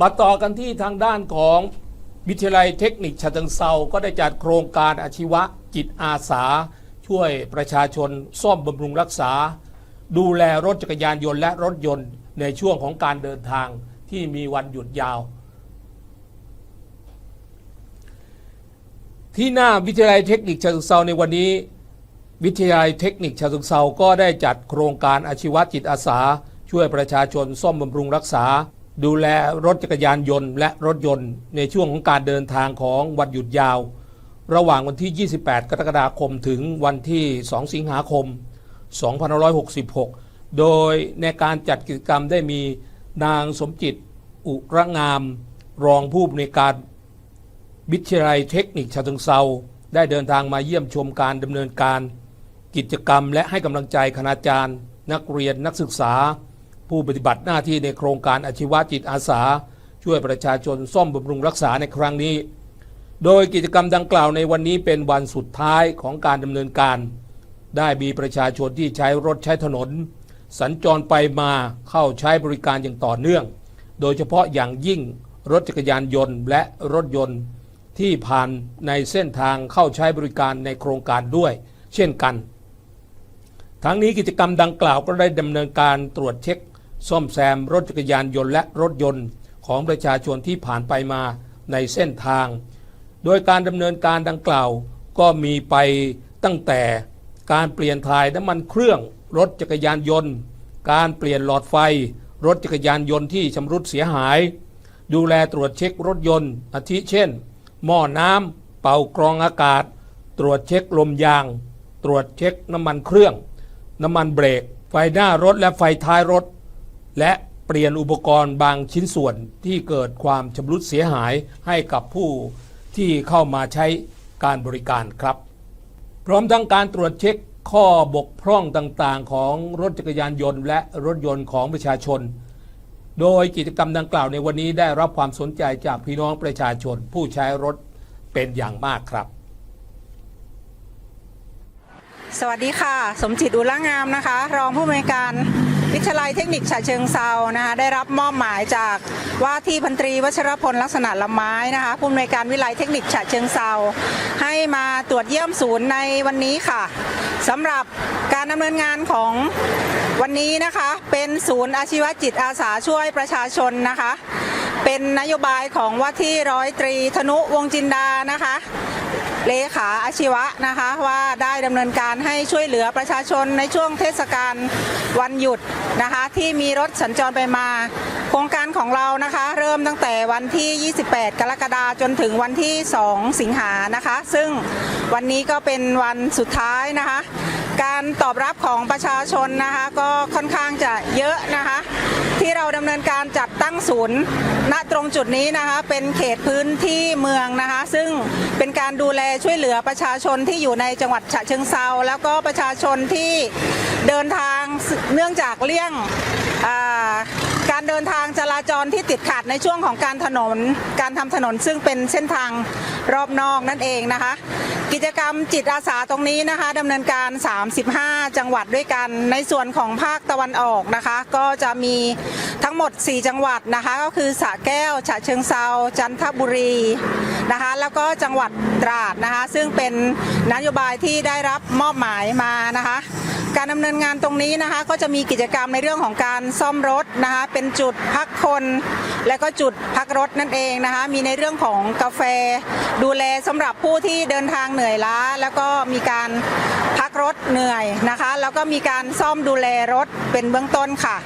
มาต่อกันที่ทางด้านของวิทยาลัยเทคนิคฉะเชิงเซาก็ได้จัดโครงการอาชีวะจิตอาสา ช่วยประชาชนซ่อมบำรุงรักษา ดูแลรถจักรยานยนต์และรถยนต์ในช่วงของการเดินทางที่มีวันหยุดยาว ที่หน้าวิทยาลัยเทคนิคฉะเชิงเซาในวันนี้ วิทยาลัยเทคนิคฉะเชิงเซาก็ได้จัดโครงการอาชีวะจิตอาสา ช่วยประชาชนซ่อมบำรุงรักษา ดูแลรถจักรยานยนต์ และรถยนต์ในช่วงของการเดินทางของวันหยุดยาว ระหว่างวันที่ 28 กรกฎาคมถึงวันที่ 2 สิงหาคม 2566 โดยในการจัดกิจกรรมได้มีนางสมจิต อุระงาม รองผู้อำนวยการวิทยาลัยเทคนิคฉะเชิงเซาได้เดินทางมาเยี่ยมชมการดำเนินการ กิจกรรมและให้กำลังใจคณาจารย์ นักเรียนนักศึกษา ผู้ปฏิบัติหน้าที่ในโครงการอาชีวะจิตอาสา ช่วยประชาชนซ่อมบำรุงรักษาในครั้งนี้ โดยกิจกรรมดังกล่าวในวันนี้เป็นวันสุดท้ายของการดำเนินการ ได้มีประชาชนที่ใช้รถใช้ถนน สัญจรไปมาเข้าใช้บริการอย่างต่อเนื่อง โดยเฉพาะอย่างยิ่งรถจักรยานยนต์และรถยนต์ที่ผ่านในเส้นทางเข้าใช้บริการในโครงการด้วย เช่นกัน ทั้งนี้กิจกรรมดังกล่าวก็ได้ดำเนินการตรวจเช็ค ซ่อมแซมรถจักรยานยนต์และรถยนต์ของประชาชนที่ผ่านไปมาในเส้นทาง โดยการดำเนินการดังกล่าวก็มีไปตั้งแต่การเปลี่ยนถ่ายน้ำมันเครื่อง รถจักรยานยนต์ การเปลี่ยนหลอดไฟ รถจักรยานยนต์ที่ชำรุดเสียหาย ดูแลตรวจเช็ครถยนต์อาทิเช่น หม้อน้ำเป่ากรองอากาศ ตรวจเช็คลมยาง ตรวจเช็คน้ำมันเครื่อง น้ำมันเบรก ไฟหน้ารถและไฟท้ายรถ และเปลี่ยนอุปกรณ์บางชิ้นส่วนที่เกิดความชำรุดเสียหายให้กับผู้ที่เข้ามาใช้การบริการครับ พร้อมทั้งการตรวจเช็คข้อบกพร่องต่างๆ ของรถจักรยานยนต์ และรถยนต์ของประชาชน โดยกิจกรรมดังกล่าวในวันนี้ได้รับความสนใจจากพี่น้องประชาชนผู้ใช้รถเป็นอย่างมากครับ สวัสดีค่ะ สมจิตอุลางามนะคะ รองผู้อำนวยการ วิทยาลัยเทคนิคฉะเชิงเซานะคะได้รับมอบหมายจากว่าที่พันตรีวัชรพลลักษณะละไม้นะคะผู้อำนวยการวิทยาลัยเทคนิคฉะเชิงเซาให้มาตรวจเยี่ยมศูนย์ในวันนี้ค่ะสำหรับการดำเนินงานของวันนี้นะคะเป็นศูนย์อาชีวจิตอาสาช่วยประชาชนนะคะ เป็นนโยบายของว่าที่ร้อยตรีธนุวงจินดานะคะ เลขาอาชีวะนะคะว่าได้ดำเนินการให้ช่วยเหลือประชาชนในช่วงเทศกาลวันหยุดนะคะที่มีรถสัญจรไปมา โครงการของเรานะคะเริ่มตั้งแต่วันที่ 28 กรกฎาคมจนถึงวันที่ 2 สิงหานะคะ ซึ่งวันนี้ก็เป็นวันสุดท้ายนะคะ การตอบรับของประชาชนนะคะก็ค่อนข้างจะเยอะนะคะ ที่เราดำเนินการจัดตั้งศูนย์ ณตรงจุดนี้นะคะ เป็นเขตพื้นที่เมืองนะคะ ซึ่งเป็นการดูแลช่วยเหลือประชาชนที่อยู่ในจังหวัดฉะเชิงเซาแล้วก็ประชาชนที่เดินทางเนื่องจากเลี่ยงการเดินทางจราจรที่ติดขัดในช่วงของการถนน การทำถนนซึ่งเป็นเส้นทางรอบนอกนั่นเองนะคะ กิจกรรมจิตอาสาตรงนี้นะคะดำเนินการ 35 จังหวัดด้วยกัน ในส่วนของภาคตะวันออกนะคะ ก็จะมีทั้งหมด 4 จังหวัดนะคะ ก็คือสระแก้ว ฉะเชิงเซาจันทบุรีนะคะ แล้วก็จังหวัดตราดนะคะ ซึ่งเป็นนโยบายที่ได้รับมอบหมายมานะคะ การดำเนินงานตรงนี้นะคะ ก็จะมีกิจกรรมในเรื่องของการซ่อมรถนะคะ เป็นจุดพักคน และก็จุดพักรถนั่นเองนะคะ มีในเรื่องของกาแฟ ดูแลสำหรับผู้ที่เดินทางเหนื่อยล้า แล้วก็มีการพักรถเหนื่อยนะคะ แล้วก็มีการซ่อมดูแลรถเป็นเบื้องต้นค่ะ